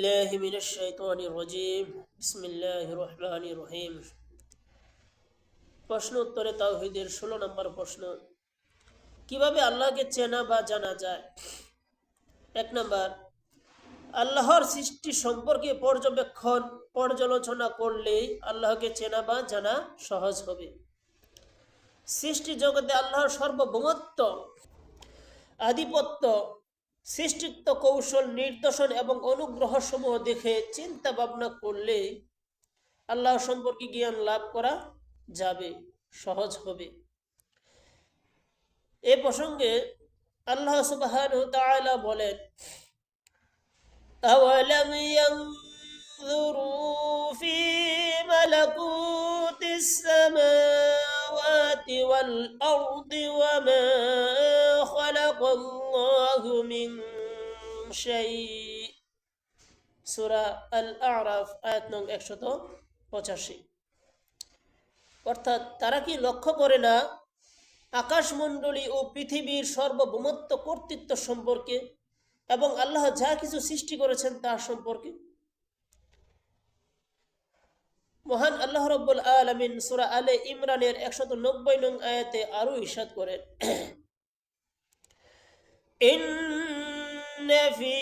الله من الشيطان الرجيم بسم الله الرحمن الرحيم প্রশ্ন উত্তরে তাওহিদের ষোলো নম্বর প্রশ্ন কিভাবে আল্লাহকে চেনা বা জানা যায় এক নম্বর আল্লাহর সৃষ্টি সম্পর্কে পর্যবেক্ষণ পর্যালোচনা করলেই আল্লাহকে চেনা বা জানা সহজ হবে সৃষ্টি জগতে আল্লাহর সার্বভৌমত্ব আধিপত্য সৃষ্টিত্ব কৌশল নির্দেশন এবং অনুগ্রহ সমূহ দেখে চিন্তা ভাবনা করলে আল্লাহ সম্পর্কে জ্ঞান লাভ করা যাবে সহজ হবে এ প্রসঙ্গে আল্লাহ সুবহান বলেন أولم ينظروا في ملكوت السماوات والأرض وما خلق الله من شيء سورة الأعراف آيات নং একশত পঁচাশি অর্থাৎ তারা কি লক্ষ্য করে না আকাশমণ্ডলী ও পৃথিবীর সর্বভৌমত্ব কর্তৃত্ব সম্পর্কে এবং আল্লাহ যা কিছু সৃষ্টি করেছেন তার সম্পর্কে মহান আল্লাহ রব্বুল আলমিন সুরা আলে ইমরানের একশত নব্বই নং আয়াতে আরো ইসাদ করেন إن في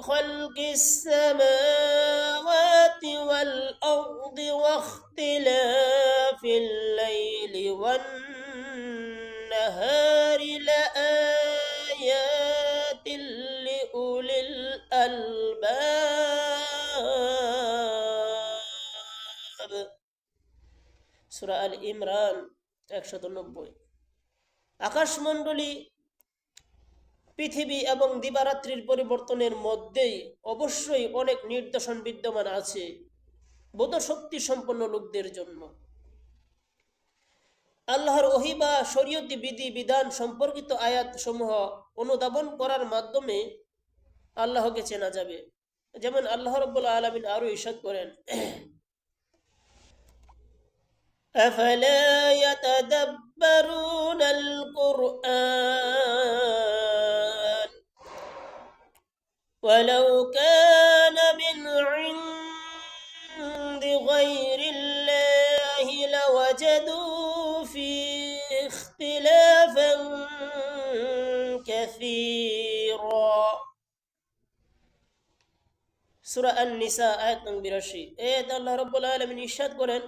خلق السماوات والأرض واختلاف الليل والنهار لآيات لأولي الألباب সুরা আল ইমরান একশত নব্বই আকাশমণ্ডলী পৃথিবী এবং দিবারাত্রির পরিবর্তনের মধ্যেই অবশ্যই অনেক নির্দেশন বিদ্যমান আছে বোধ শক্তি সম্পন্ন লোকদের জন্য আল্লাহর ওহিবা শরীয়তি বিধি বিধান সম্পর্কিত আয়াত সমূহ অনুধাবন করার মাধ্যমে আল্লাহকে চেনা যাবে যেমন আল্লাহ রব্বুল আলমিন আরো ইসাদ করেন أفلا يتدبرون القرآن ولو كان من عند غير الله لوجدوا فيه اختلافا كثيرا সুরা আন নিসা আয়াত নং বিরাশি এ আল্লাহ রব্বুল আলমিন ইরশাদ করেন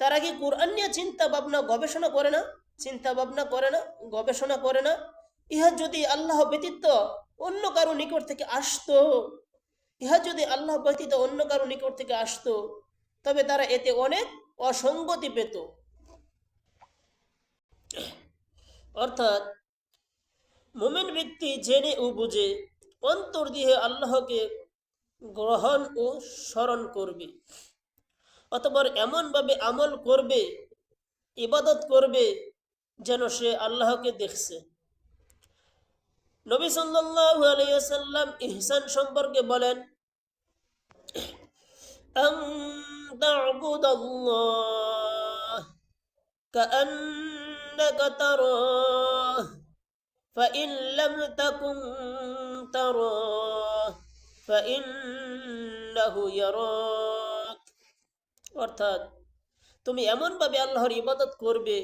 তারা কি কোরআন নিয়ে চিন্তা ভাবনা গবেষণা করে না চিন্তা ভাবনা করে না গবেষণা করে না ইহা যদি আল্লাহ ব্যতীত অন্য কারও নিকট থেকে আসতো। ইহা যদি আল্লাহ ব্যতীত অন্য কারও নিকট থেকে আসতো, তবে তারা এতে অনেক অসঙ্গতি পেত। অর্থাৎ মোমেন ব্যক্তি জেনে ও বুঝে অন্তর দিয়ে আল্লাহকে গ্রহণ ও স্মরণ করবে। অতপর এমনভাবে আমল করবে, ইবাদত করবে, যেন সে আল্লাহকে দেখছে। নবী সাল্লাল্লাহু আলাইহি ওয়াসাল্লাম ইহসান সম্পর্কে বলেন আন তা'বুদাল্লাহ কাআন্নাকা তারাহ فإن لم تكن تراه فإنه يراك অর্থাৎ তুমি এমনভাবে আল্লাহর ইবাদত করবে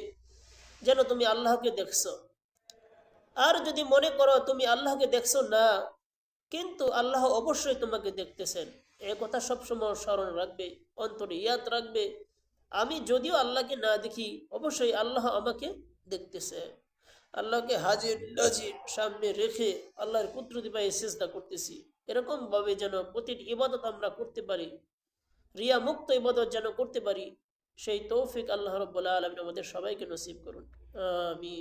যেন তুমি আল্লাহকে দেখছো আর যদি মনে করো তুমি আল্লাহকে দেখছ না, কিন্তু আল্লাহ অবশ্যই তোমাকে দেখতেছেন। এ কথা সবসময় স্মরণ রাখবে, অন্তরে ইয়াদ রাখবে। আমি যদিও আল্লাহকে না দেখি, অবশ্যই আল্লাহ আমাকে দেখতেছে। আল্লাহকে হাজির, নাজির, সামনে রেখে আল্লাহর কুদরতি পায়ে চেষ্টা করতেছি। এরকম ভাবে যেন প্রতিটি ইবাদত আমরা করতে পারি রিয়া মুক্ত ইবাদত যেন করতে পারি, সেই তৌফিক আল্লাহ রব্বুল্লাহ আলমিন আমাদের সবাইকে নসিব করুন। আমি